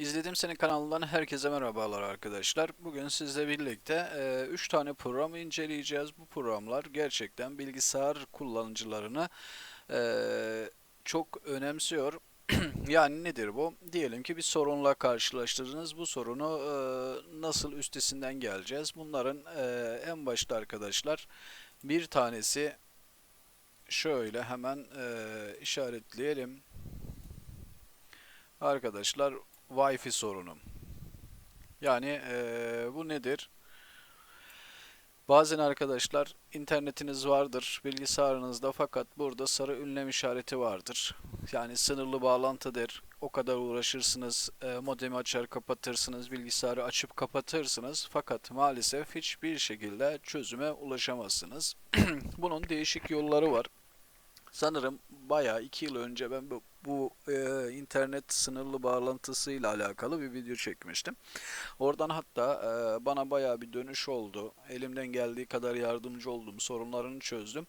İzlediğim Seni kanalından herkese merhabalar arkadaşlar. Bugün sizle birlikte 3 tane program inceleyeceğiz. Bu programlar gerçekten bilgisayar kullanıcılarını e, çok önemsiyor. yani nedir bu? Diyelim ki bir sorunla karşılaştırdınız. Bu sorunu e, nasıl üstesinden geleceğiz? Bunların e, en başta arkadaşlar bir tanesi şöyle hemen e, işaretleyelim. Arkadaşlar Wi-Fi sorunu. Yani eee, bu nedir? Bazen arkadaşlar internetiniz vardır bilgisayarınızda fakat burada sarı ünlem işareti vardır. Yani sınırlı bağlantıdır. O kadar uğraşırsınız, eee, modemi açar kapatırsınız, bilgisayarı açıp kapatırsınız. Fakat maalesef hiçbir şekilde çözüme ulaşamazsınız. Bunun değişik yolları var. Sanırım bayağı iki yıl önce ben bu, bu e, internet sınırlı bağlantısıyla alakalı bir video çekmiştim. Oradan hatta e, bana bayağı bir dönüş oldu. Elimden geldiği kadar yardımcı oldum, sorunlarını çözdüm.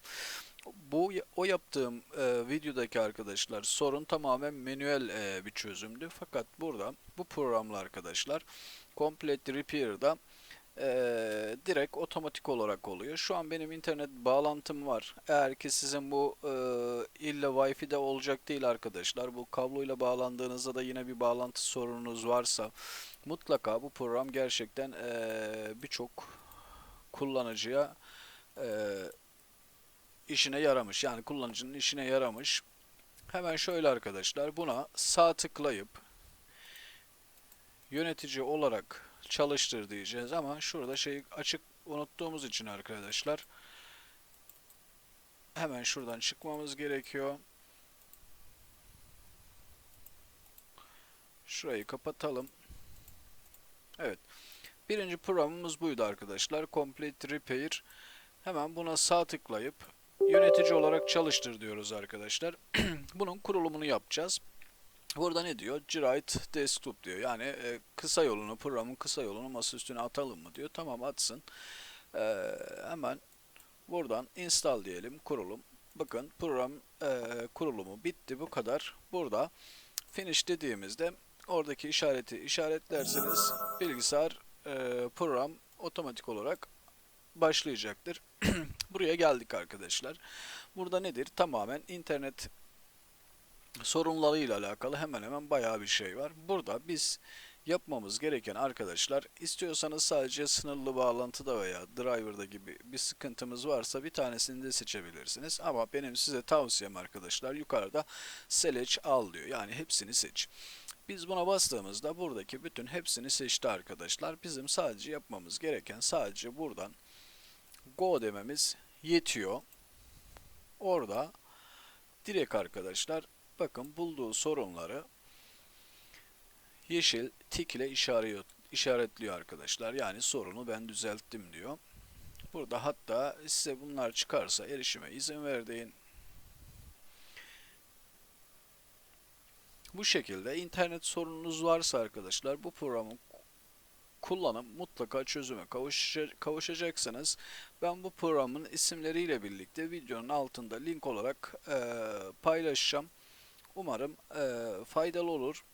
Bu o yaptığım e, videodaki arkadaşlar sorun tamamen manuel e, bir çözümdü. Fakat burada bu programla arkadaşlar Complete Repair'da Eee, direkt otomatik olarak oluyor. Şu an benim internet bağlantım var. Eğer ki sizin bu eee illa Wi-Fi'de olacak değil arkadaşlar. Bu kabloyla bağlandığınızda da yine bir bağlantı sorununuz varsa mutlaka bu program gerçekten eee, birçok kullanıcıya eee, işine yaramış. Yani kullanıcının işine yaramış. Hemen şöyle arkadaşlar buna sağ tıklayıp yönetici olarak çalıştır diyeceğiz ama şurada şey açık unuttuğumuz için arkadaşlar hemen şuradan çıkmamız gerekiyor. Şurayı kapatalım. Evet. Birinci programımız buydu arkadaşlar. Complete Repair. Hemen buna sağ tıklayıp yönetici olarak çalıştır diyoruz arkadaşlar. Bunun kurulumunu yapacağız. Burada ne diyor? Write Desktop diyor. Yani e, kısa yolunu, programın kısa yolunu masa üstüne atalım mı diyor. Tamam atsın. E, hemen buradan install diyelim, kurulum. Bakın program e, kurulumu bitti bu kadar. Burada finish dediğimizde oradaki işareti işaretlerseniz bilgisayar e, program otomatik olarak başlayacaktır. Buraya geldik arkadaşlar. Burada nedir? Tamamen internet sorunlarıyla alakalı hemen hemen bayağı bir şey var. Burada biz yapmamız gereken arkadaşlar istiyorsanız sadece sınırlı bağlantıda veya driver'da gibi bir sıkıntımız varsa bir tanesini de seçebilirsiniz. Ama benim size tavsiyem arkadaşlar yukarıda select al diyor. Yani hepsini seç. Biz buna bastığımızda buradaki bütün hepsini seçti arkadaşlar. Bizim sadece yapmamız gereken sadece buradan go dememiz yetiyor. Orada direkt arkadaşlar bakın bulduğu sorunları yeşil tik ile işaret, işaretliyor arkadaşlar. Yani sorunu ben düzelttim diyor. Burada hatta size bunlar çıkarsa erişime izin ver deyin. Bu şekilde internet sorununuz varsa arkadaşlar bu programı kullanım mutlaka çözüme kavuşacaksınız. Ben bu programın isimleriyle birlikte videonun altında link olarak e, paylaşacağım. Umarım e, faydalı olur.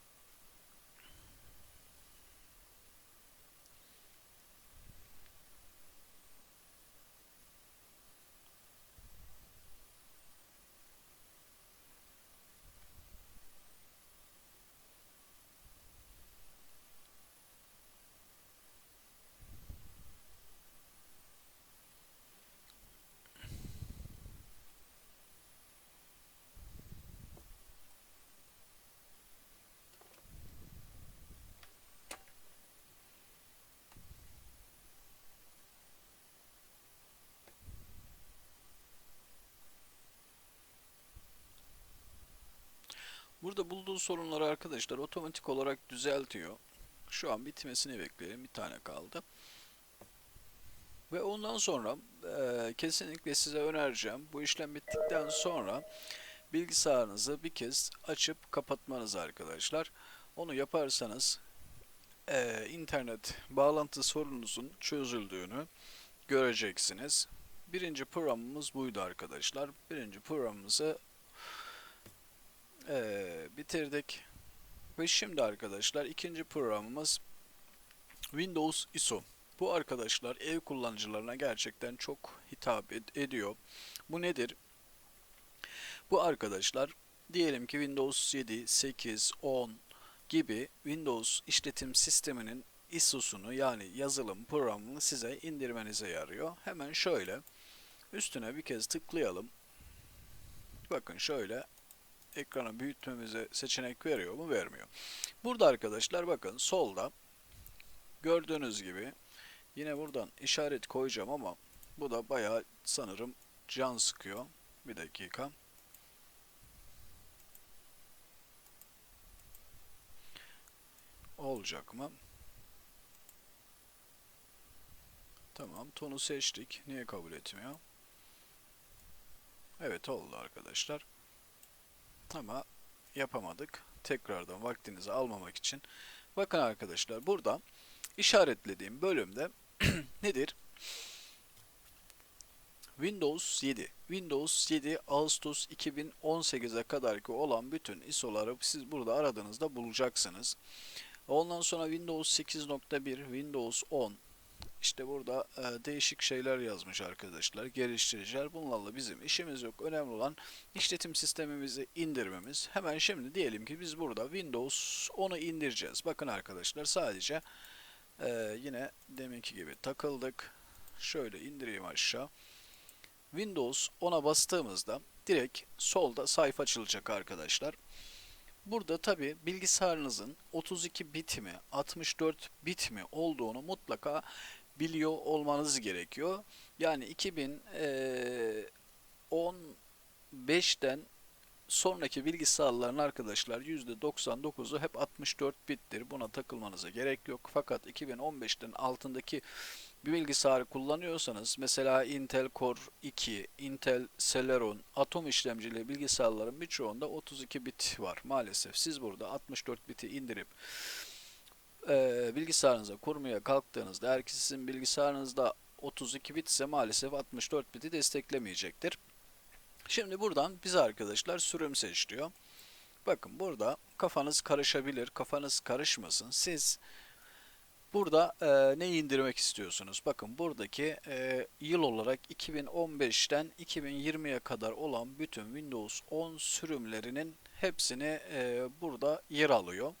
Burada bulduğu sorunları arkadaşlar otomatik olarak düzeltiyor. Şu an bitmesini bekleyelim. Bir tane kaldı. Ve ondan sonra e, kesinlikle size önereceğim. Bu işlem bittikten sonra bilgisayarınızı bir kez açıp kapatmanız arkadaşlar. Onu yaparsanız e, internet bağlantı sorununuzun çözüldüğünü göreceksiniz. Birinci programımız buydu arkadaşlar. Birinci programımızı ee, bitirdik. Ve şimdi arkadaşlar ikinci programımız Windows ISO. Bu arkadaşlar ev kullanıcılarına gerçekten çok hitap ed- ediyor. Bu nedir? Bu arkadaşlar diyelim ki Windows 7, 8, 10 gibi Windows işletim sisteminin ISO'sunu yani yazılım programını size indirmenize yarıyor. Hemen şöyle üstüne bir kez tıklayalım. Bakın şöyle ekranı büyütmemize seçenek veriyor mu? Vermiyor. Burada arkadaşlar bakın solda gördüğünüz gibi yine buradan işaret koyacağım ama bu da bayağı sanırım can sıkıyor. Bir dakika. Olacak mı? Tamam, tonu seçtik. Niye kabul etmiyor? Evet oldu arkadaşlar. Ama yapamadık. Tekrardan vaktinizi almamak için. Bakın arkadaşlar burada işaretlediğim bölümde nedir? Windows 7. Windows 7 Ağustos 2018'e kadarki olan bütün ISO'ları siz burada aradığınızda bulacaksınız. Ondan sonra Windows 8.1, Windows 10, işte burada e, değişik şeyler yazmış arkadaşlar, geliştiriciler. Bunlarla bizim işimiz yok. Önemli olan işletim sistemimizi indirmemiz. Hemen şimdi diyelim ki biz burada Windows 10'u indireceğiz. Bakın arkadaşlar sadece e, yine deminki gibi takıldık. Şöyle indireyim aşağı. Windows 10'a bastığımızda direkt solda sayfa açılacak arkadaşlar. Burada tabi bilgisayarınızın 32 bit mi 64 bit mi olduğunu mutlaka biliyor olmanız gerekiyor. Yani 2015'ten sonraki bilgisayarların arkadaşlar %99'u hep 64 bittir. Buna takılmanıza gerek yok. Fakat 2015'ten altındaki bir bilgisayarı kullanıyorsanız mesela Intel Core 2, Intel Celeron, Atom işlemcili bilgisayarların birçoğunda 32 bit var maalesef. Siz burada 64 biti indirip e, bilgisayarınıza kurmaya kalktığınızda eğer ki sizin bilgisayarınızda 32 bit ise maalesef 64 biti desteklemeyecektir. Şimdi buradan biz arkadaşlar sürüm seç diyor. Bakın burada kafanız karışabilir, kafanız karışmasın. Siz burada e, ne indirmek istiyorsunuz? Bakın buradaki e, yıl olarak 2015'ten 2020'ye kadar olan bütün Windows 10 sürümlerinin hepsini e, burada yer alıyor.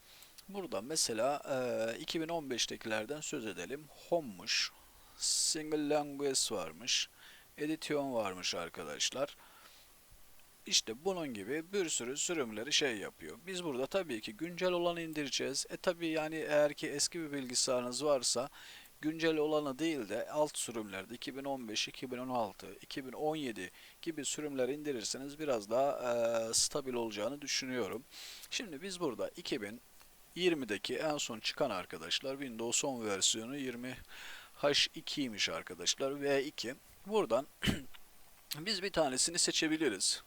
Burada mesela e, 2015'tekilerden söz edelim. Home'muş, Single Language varmış, Edition varmış arkadaşlar. İşte bunun gibi bir sürü sürümleri şey yapıyor. Biz burada tabii ki güncel olanı indireceğiz. E tabii yani eğer ki eski bir bilgisayarınız varsa güncel olanı değil de alt sürümlerde 2015, 2016, 2017 gibi sürümler indirirseniz biraz daha e, stabil olacağını düşünüyorum. Şimdi biz burada 2020'deki en son çıkan arkadaşlar Windows 10 versiyonu 20 H2'ymiş arkadaşlar V2. Buradan biz bir tanesini seçebiliriz.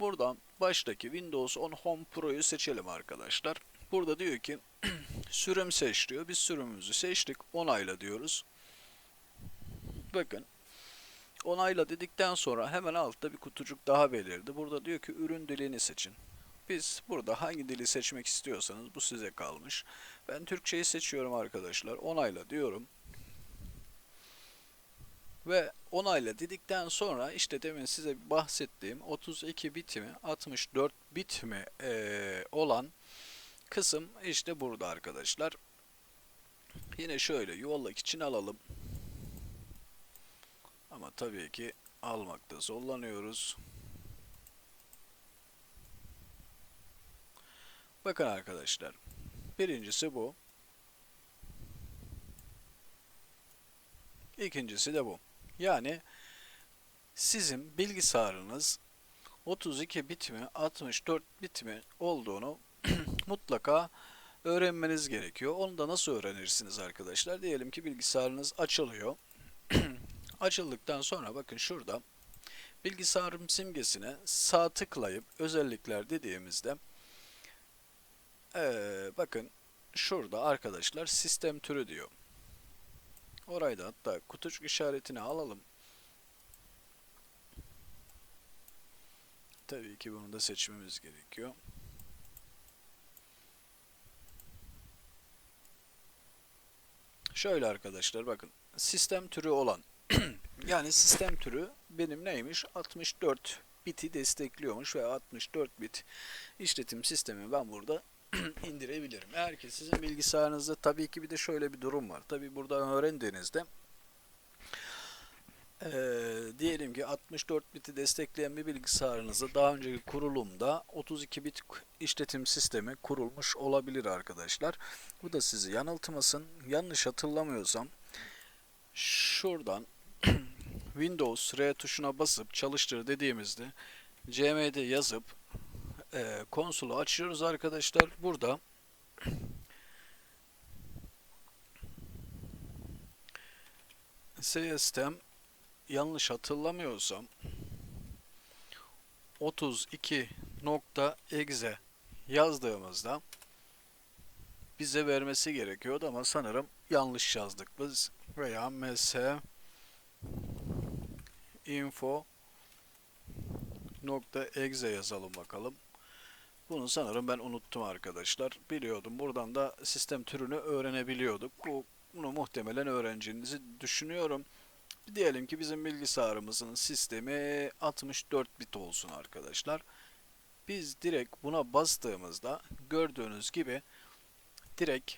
Buradan baştaki Windows 10 Home Pro'yu seçelim arkadaşlar. Burada diyor ki sürüm seç diyor. Biz sürümümüzü seçtik. Onayla diyoruz. Bakın. Onayla dedikten sonra hemen altta bir kutucuk daha belirdi. Burada diyor ki ürün dilini seçin. Biz burada hangi dili seçmek istiyorsanız bu size kalmış. Ben Türkçeyi seçiyorum arkadaşlar. Onayla diyorum. Ve onayla dedikten sonra işte demin size bahsettiğim 32 bit mi 64 bit mi ee, olan kısım işte burada arkadaşlar. Yine şöyle yuvarlak için alalım. Ama tabii ki almakta zorlanıyoruz. Bakın arkadaşlar. Birincisi bu. İkincisi de bu. Yani sizin bilgisayarınız 32 bit mi 64 bit mi olduğunu mutlaka öğrenmeniz gerekiyor. Onu da nasıl öğrenirsiniz arkadaşlar? Diyelim ki bilgisayarınız açılıyor. Açıldıktan sonra bakın şurada bilgisayarım simgesine sağ tıklayıp özellikler dediğimizde ee, bakın şurada arkadaşlar sistem türü diyor. Orayı da hatta kutucuk işaretini alalım. Tabii ki bunu da seçmemiz gerekiyor. Şöyle arkadaşlar bakın. Sistem türü olan. yani sistem türü benim neymiş? 64 biti destekliyormuş ve 64 bit işletim sistemi ben burada indirebilirim. Eğer ki sizin bilgisayarınızda tabii ki bir de şöyle bir durum var. Tabii burada öğrendiğinizde eee, diyelim ki 64 biti destekleyen bir bilgisayarınızda daha önceki kurulumda 32 bit işletim sistemi kurulmuş olabilir arkadaşlar. Bu da sizi yanıltmasın. Yanlış hatırlamıyorsam şuradan Windows R tuşuna basıp çalıştır dediğimizde cmd yazıp eee konsolu açıyoruz arkadaşlar. Burada system yanlış hatırlamıyorsam 32.exe yazdığımızda bize vermesi gerekiyordu ama sanırım yanlış yazdık biz veya ms info nokta exe yazalım bakalım. Bunu sanırım ben unuttum arkadaşlar. Biliyordum. Buradan da sistem türünü öğrenebiliyorduk. Bu bunu muhtemelen öğreneceğinizi düşünüyorum. Diyelim ki bizim bilgisayarımızın sistemi 64 bit olsun arkadaşlar. Biz direkt buna bastığımızda gördüğünüz gibi direkt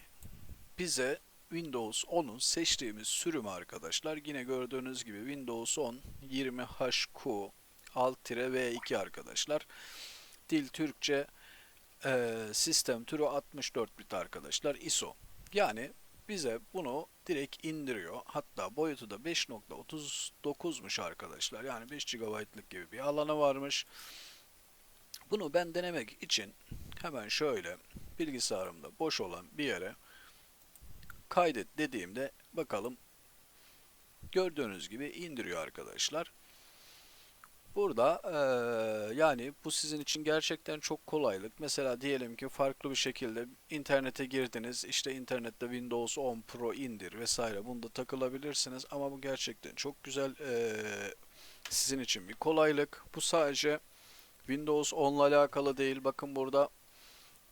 bize Windows 10'un seçtiğimiz sürümü arkadaşlar. Yine gördüğünüz gibi Windows 10 20HQ Alt-V2 arkadaşlar. Dil Türkçe e, sistem türü 64 bit arkadaşlar ISO. Yani bize bunu direkt indiriyor. Hatta boyutu da 5.39'muş arkadaşlar. Yani 5 GB'lık gibi bir alanı varmış. Bunu ben denemek için hemen şöyle bilgisayarımda boş olan bir yere kaydet dediğimde bakalım gördüğünüz gibi indiriyor arkadaşlar. Burada eee, yani bu sizin için gerçekten çok kolaylık. Mesela diyelim ki farklı bir şekilde internete girdiniz. işte internette Windows 10 Pro indir vesaire. Bunda takılabilirsiniz ama bu gerçekten çok güzel eee, sizin için bir kolaylık. Bu sadece Windows 10 ile alakalı değil. Bakın burada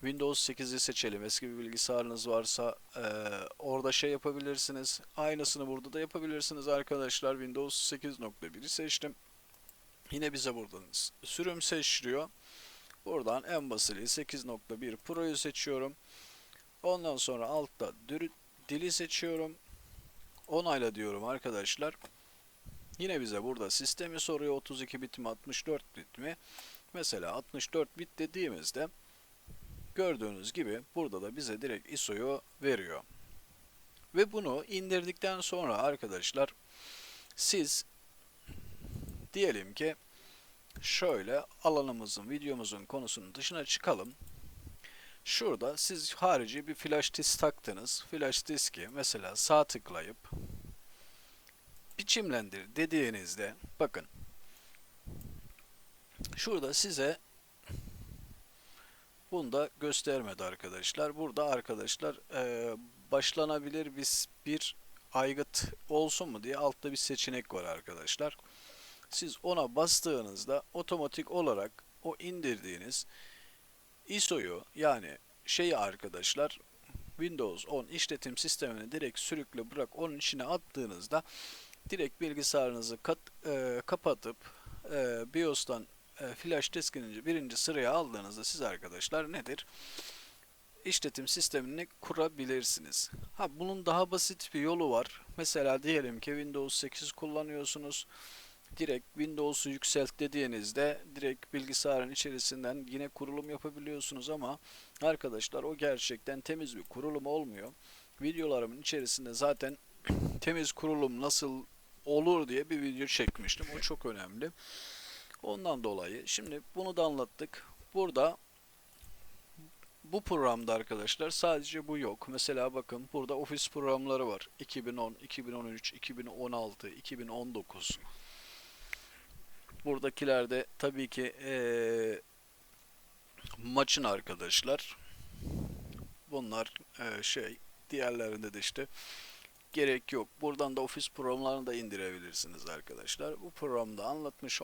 Windows 8'i seçelim. Eski bir bilgisayarınız varsa eee, orada şey yapabilirsiniz. Aynısını burada da yapabilirsiniz arkadaşlar. Windows 8.1'i seçtim. Yine bize buradan sürüm seçtiriyor. Buradan en basili 8.1 Pro'yu seçiyorum. Ondan sonra altta dili seçiyorum. Onayla diyorum arkadaşlar. Yine bize burada sistemi soruyor 32 bit mi 64 bit mi? Mesela 64 bit dediğimizde gördüğünüz gibi burada da bize direkt ISO'yu veriyor. Ve bunu indirdikten sonra arkadaşlar siz diyelim ki şöyle alanımızın, videomuzun konusunun dışına çıkalım. Şurada siz harici bir flash disk taktınız. Flash diski mesela sağ tıklayıp biçimlendir dediğinizde bakın şurada size bunu da göstermedi arkadaşlar. Burada arkadaşlar eee, başlanabilir bir, bir aygıt olsun mu diye altta bir seçenek var arkadaşlar. Siz ona bastığınızda otomatik olarak o indirdiğiniz ISO'yu yani şeyi arkadaşlar Windows 10 işletim sistemini direkt sürükle bırak onun içine attığınızda direkt bilgisayarınızı kat, e, kapatıp e, BIOS'tan e, flash diskini birinci sıraya aldığınızda siz arkadaşlar nedir? işletim sistemini kurabilirsiniz. Ha bunun daha basit bir yolu var. Mesela diyelim ki Windows 8 kullanıyorsunuz. Direkt Windows'u yükselt dediğinizde direkt bilgisayarın içerisinden yine kurulum yapabiliyorsunuz ama arkadaşlar o gerçekten temiz bir kurulum olmuyor. Videolarımın içerisinde zaten temiz kurulum nasıl olur diye bir video çekmiştim. O çok önemli. Ondan dolayı şimdi bunu da anlattık. Burada bu programda arkadaşlar sadece bu yok. Mesela bakın burada ofis programları var. 2010, 2013, 2016, 2019. Buradakilerde tabii ki eee, maçın arkadaşlar. Bunlar eee, şey diğerlerinde de işte gerek yok. Buradan da ofis programlarını da indirebilirsiniz arkadaşlar. Bu programda anlatmış